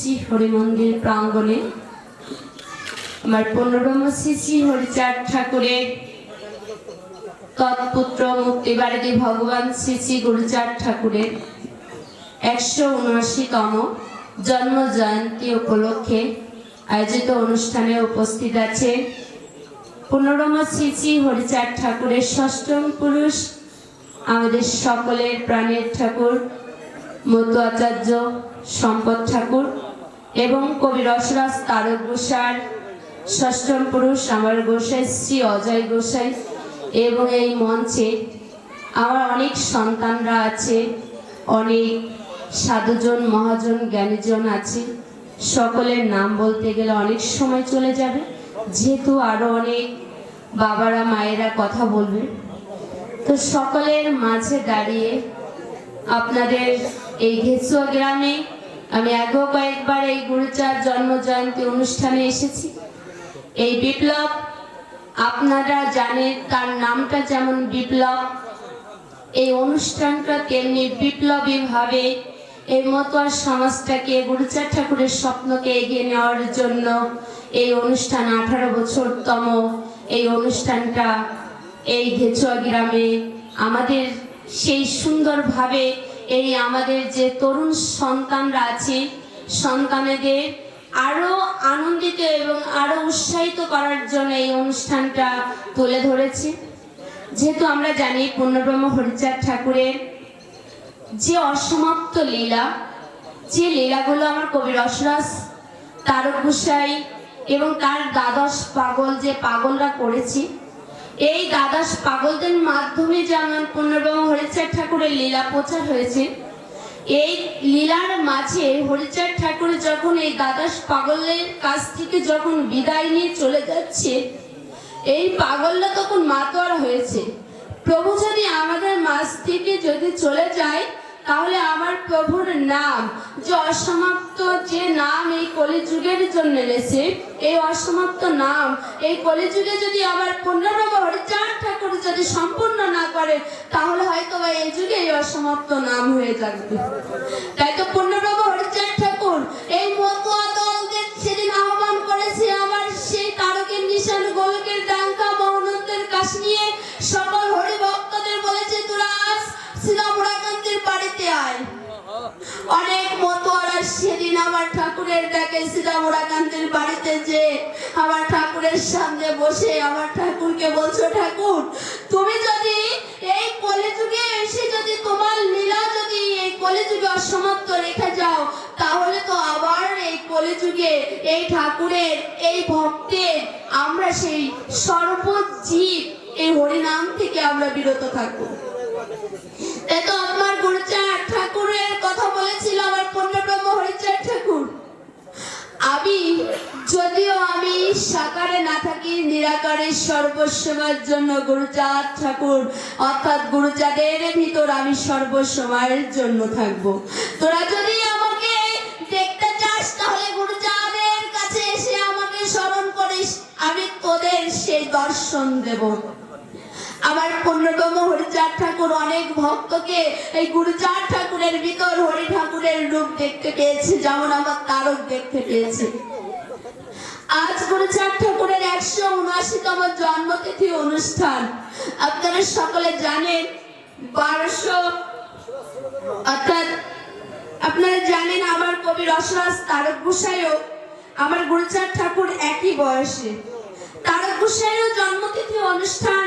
শ্রী হরি মন্দির প্রাঙ্গণে আমার পনেরোম শ্রী শ্রী হরিচাঁদ ঠাকুরের তৎপুত্র মুক্তিবারী ভগবান শ্রী শ্রী গুরুচাঁদ ঠাকুরের একশো উনআশিতম জন্ম জয়ন্তী উপলক্ষে আয়োজিত অনুষ্ঠানে উপস্থিত আছে পনেরোম শ্রী শ্রী হরিচাঁদ ঠাকুরের ষষ্ঠম পুরুষ আমাদের সকলের প্রাণের ঠাকুর মতু আচার্য সম্পদ ঠাকুর। এবং কবি রসরাজ তারক গোসার ষষ্ঠম পুরুষ আমার গোসাই, শ্রী অজয় গোসাই এবং এই মঞ্চে আমার অনেক সন্তানরা আছে, অনেক সাধুজন, মহাজন, জ্ঞানীজন আছে। সকলের নাম বলতে গেলে অনেক সময় চলে যাবে। যেহেতু আরও অনেক বাবারা, মায়েরা কথা বলবে। তো সকলের মাঝে দাঁড়িয়ে আপনাদের এই ঘেসুয়া গ্রামে আমি আগেও কয়েকবার এই গুরুচার জন্ম জয়ন্তী অনুষ্ঠানে এসেছি। এই বিপ্লব আপনারা জানেন তার নামটা যেমন বিপ্লব, এই অনুষ্ঠানটা তেমনি বিপ্লবী ভাবে এই মতোয়ার সমাজটাকে, গুরুচার ঠাকুরের স্বপ্নকে এগিয়ে নেওয়ার জন্য এই অনুষ্ঠান আঠারো বছরতম। এই অনুষ্ঠানটা এই ঘেচুয়া গ্রামে আমাদের সেই সুন্দরভাবে এই আমাদের যে তরুণ সন্তানরা আছে, সন্তানেদের আরও আনন্দিত এবং আরও উৎসাহিত করার জন্য এই অনুষ্ঠানটা তুলে ধরেছে। যেহেতু আমরা জানি পূর্ণব্রহ্ম হরিচাঁদ ঠাকুরের যে অসমাপ্ত লীলা, যে লীলাগুলো আমার কবি রসরাস তারক গোসাই এবং তার দ্বাদশ পাগল যে পাগলরা করেছে এই দাদাস পাগলদের মাধ্যমে যেমন পূর্ণব্রহ্ম হরিচার ঠাকুরের লীলা প্রচার হয়েছে, এই লীলার মাঝে হরিচার ঠাকুর যখন এই দাদাস পাগলের কাছ থেকে যখন বিদায় নিয়ে চলে যাচ্ছে, এই পাগলরা তখন মাতোয়ারা হয়েছে। প্রভু যদি আমাদের মাছ থেকে যদি চলে যায় তাহলে আমার প্রভুর নাম, যে অসমাপ্ত যে নাম এই কলিযুগের জন্য এনেছে এই অসমাপ্ত নাম, এই কলিযুগে যদি আবার পুনর্নব চার ঠাকুর যদি সম্পূর্ণ না করে, তাহলে হয়তো বা এই যুগে এই অসমাপ্ত নাম হয়ে যাবে তাই তো পুনর্নব চার ঠাকুর, এই মতুয়া ঠাকুরের ডাকে সীতামোড়াকান্তের বাড়িতে যে আমার ঠাকুরের সামনে বসে আমার ঠাকুরকে বলছো, ঠাকুর, তুমি যদি এই কলিযুগে এসে যদি তোমার লীলা যদি এই কলিযুগে অসমাপ্ত রেখে যাও, তাহলে তো আবার এই কলিযুগে এই ঠাকুরের, এই ভক্তের আমরা সেই সর্বজীব, এই হরিনাম থেকে আমরা বিরত থাকব। এ তো আমার গুরুচার ঠাকুরের কথা বলেছিল আমার পূর্ণব্রহ্ম ঠাকুর আমি, যদিও আমি সাকারে না থাকি, নিরাকারে সর্বসময়ের জন্য গুরুচাঁদ ঠাকুর, অর্থাৎ গুরুচাঁদের ভিতর আমি সর্বসময়ের জন্য থাকব। তোরা যদি আমাকে দেখতে চাস, তাহলে গুরুচাঁদের কাছে এসে আমাকে স্মরণ করিস। আমি তোদের সেই দর্শন দেব। আমার পূর্ণতম হরিচাঁদ ঠাকুর অনেক ভক্তকে এই গুরুচাঁদ ঠাকুরের ভিতর হরি ঠাকুরের রূপ দেখতে পেয়েছে, যেমন আমার তারক দেখতে পেয়েছে। আজ গুরুচাঁদ ঠাকুরের একশো উনআশিতম জন্মতিথি অনুষ্ঠান। আপনারা সকলে জানেন, বারোশো, অর্থাৎ আপনারা জানেন আমার কবি রসরাজ তারক গোসাইও আমার গুরুচাঁদ ঠাকুর একই বয়সে। তারক গোসাইও জন্মতিথি অনুষ্ঠান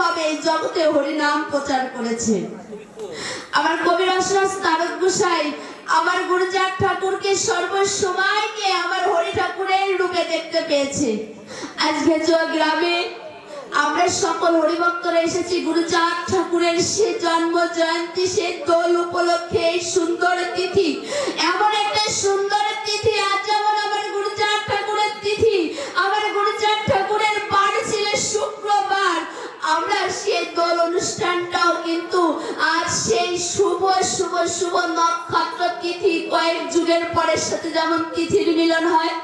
ভাবে এই জগতে হরিনাম প্রচার করেছে। আমার কবির অসরাজ নারদ গোসাই, আমার গুরুজাক ঠাকুরকে সর্বসময়কে আমার হরি ঠাকুরের রূপে দেখতে পেয়েছে। আজ ভেজুয়া গ্রামে আমরা সকল হরিভক্তরা এসেছি গুরুজাক ঠাকুরের সে জন্ম জয়ন্তী, সে দোল উপলক্ষে এই সুন্দর তিথি। এমন একটা সুন্দর তিথি আজ যেমন শুভ নক্ষত্র তিথি কয়েক যুগের পরের সাথে যেমন তিথির মিলন হয়,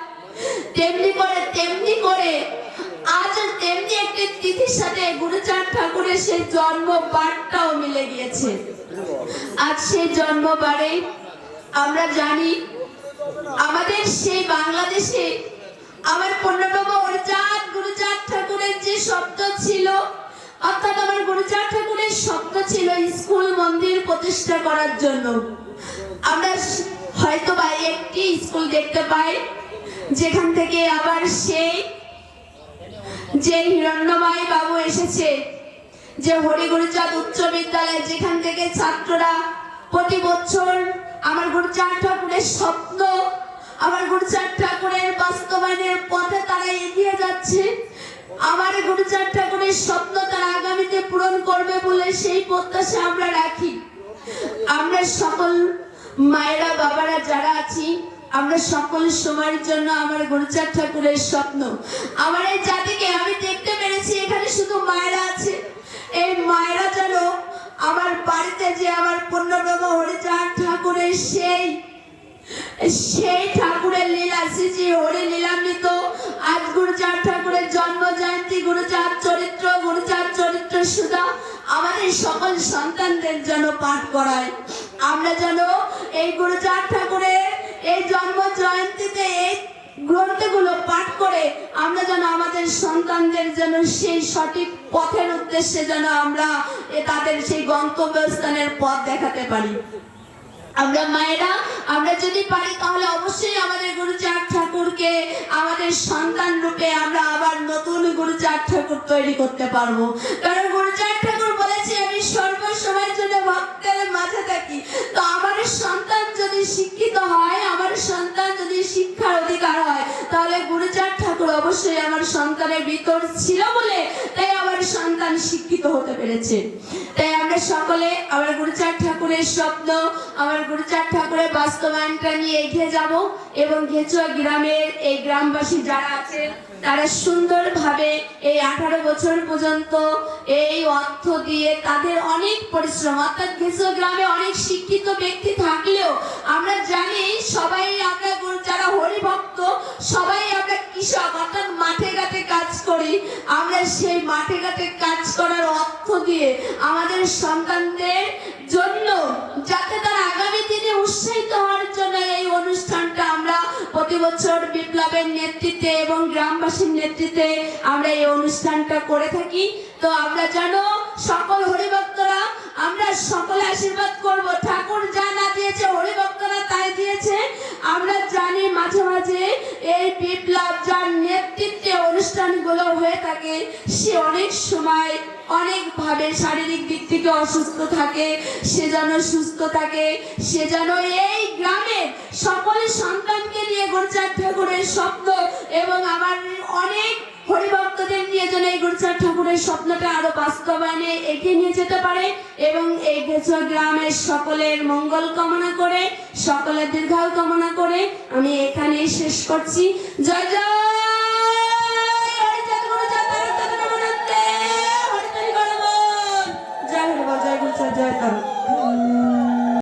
তেমনি করে তেমনি করে আজ তেমনি একটি তিথির সাথে গুরুচাঁদ ঠাকুরের সেই জন্ম বারটাও মিলে গিয়েছে। আজ সেই জন্মবারে আমরা জানি আমাদের সেই বাংলাদেশে আমার পনেরোতম গুরুচাঁদ ঠাকুরের যে শব্দ ছিল, অর্থাৎ স্বপ্ন ছিল স্কুল মন্দির প্রতিষ্ঠা করার জন্য। আমরা হয়তো বা একটি স্কুল দেখতে পাই, যেখান থেকে আবার সেই যে হিরণ্যময় বাবু এসেছে, যে হরিগুরুচাঁদ উচ্চ বিদ্যালয়, যেখান থেকে ছাত্ররা প্রতি বছর আমার গুরুচাঁদ ঠাকুরের স্বপ্ন, আমার গুরুচাঁদ ঠাকুরের বাস্তবায়নের পথে তারা এগিয়ে যাচ্ছে। আমার গুরুচাঁদ ঠাকুরের স্বপ্ন তারা আগামীতে পূরণ করবে বলে সেই প্রত্যাশা আমরা রাখি। আমরা সকল মায়েরা, বাবারা যারা আছি, আমরা সকল সময়ের জন্য আমার গুরুচাঁদ ঠাকুরের স্বপ্ন। আমার এই জাতিকে আমি দেখতে পেরেছি, এখানে শুধু মায়েরা আছে। এই মায়েরা যেন আমার বাড়িতে যে আমার পূর্ণব্রহ্ম হরিচাঁদ ঠাকুরের সেই সেই ঠাকুরের লীলা, শ্রী শ্রী হরি লীলামৃত। আজ গুরুচাঁদ ঠাকুরের জন্ম জয়ন্তী গুরুচাঁদ চরিত্র গুরুচাঁদ চরিত্র সুধা আমাদের সকল সন্তানদের যেন পাঠ করায়। আমরা যেন এই গুরুচাঁদ ঠাকুরের এই জন্ম জয়ন্তীতে এই গ্রন্থগুলো পাঠ করে আমরা যেন আমাদের সন্তানদের যেন সেই সঠিক পথের উদ্দেশ্যে যেন আমরা তাদের সেই গন্তব্যস্থানের পথ দেখাতে পারি। আমরা মায়েরা, আমরা যদি পারি তাহলে অবশ্যই আমাদের গুরুচার ঠাকুরকে, আমাদের সন্তান রূপে আমরা আবার নতুন গুরুচার ঠাকুর তৈরি করতে পারব। কারণ গুরুচার ঠাকুর বলেছে, আমি সর্ব সর্বসময়ের জন্য ভক্তের মাঝে থাকি। তো আমার সন্তান যদি শিক্ষিত হয় আমার সন্তান যদি শিক্ষার অবশ্যই আমার সন্তানের ভিতর ছিল বলে তাই আমার সন্তান শিক্ষিত হতে পেরেছে। তাই আমরা সকলে আমার গুরুচাঁদ ঠাকুরের স্বপ্ন, আমার গুরুচাঁদ ঠাকুরের বাস্তবায়নটা নিয়ে এগিয়ে যাব এবং ঘেচুয়া গ্রামের এই গ্রামবাসী যারা আছে তারা সুন্দরভাবে এই আঠারো বছর পর্যন্ত এই অর্থ দিয়ে তাদের অনেক পরিশ্রম, অর্থাৎ ঘেচুয়া গ্রামে অনেক শিক্ষিত ব্যক্তি থাকলেও আমরা জানি সবাই আমরা যারা হরিভক্ত, সবাই আমরা অর্থাৎ মাঠে ঘাটে কাজ করি। আমরা সেই মাঠে ঘাটে কাজ করার অর্থ দিয়ে আমাদের সন্তানদের জন্য, যাতে আগামী দিনে উৎসাহিত হওয়ার জন্য এই অনুষ্ঠানটা আমরা বিপ্লবের নেতৃত্বে এবং গ্রামবাসীর নেতৃত্বে আমরা এই অনুষ্ঠানটা করে থাকি। তো আমরা সকল আমরা সকলে আশীর্বাদ করব। ঠাকুর মাঝে মাঝে এই বিপ্লব যার নেতৃত্বে অনুষ্ঠানগুলো হয়ে থাকে, সে অনেক সময় অনেকভাবে শারীরিক দিক থেকে অসুস্থ থাকে, সে যেন সুস্থ থাকে, সে যেন এই গ্রামের সকল সন্তানকে নিয়ে গুরুচাঁদ ঠাকুরের স্বপ্ন এবং আমার অনেক হরিভক্তদের নিয়ে যেন এই গুরুচাঁদ ঠাকুরের স্বপ্নটা আরও বাস্তবায়নে এগিয়ে নিয়ে যেতে পারে এবং এই গেছুয়া গ্রামের সকলের মঙ্গল কামনা করে, সকলের দীর্ঘায়ু কামনা করে আমি এখানেই শেষ করছি। জয় জয়!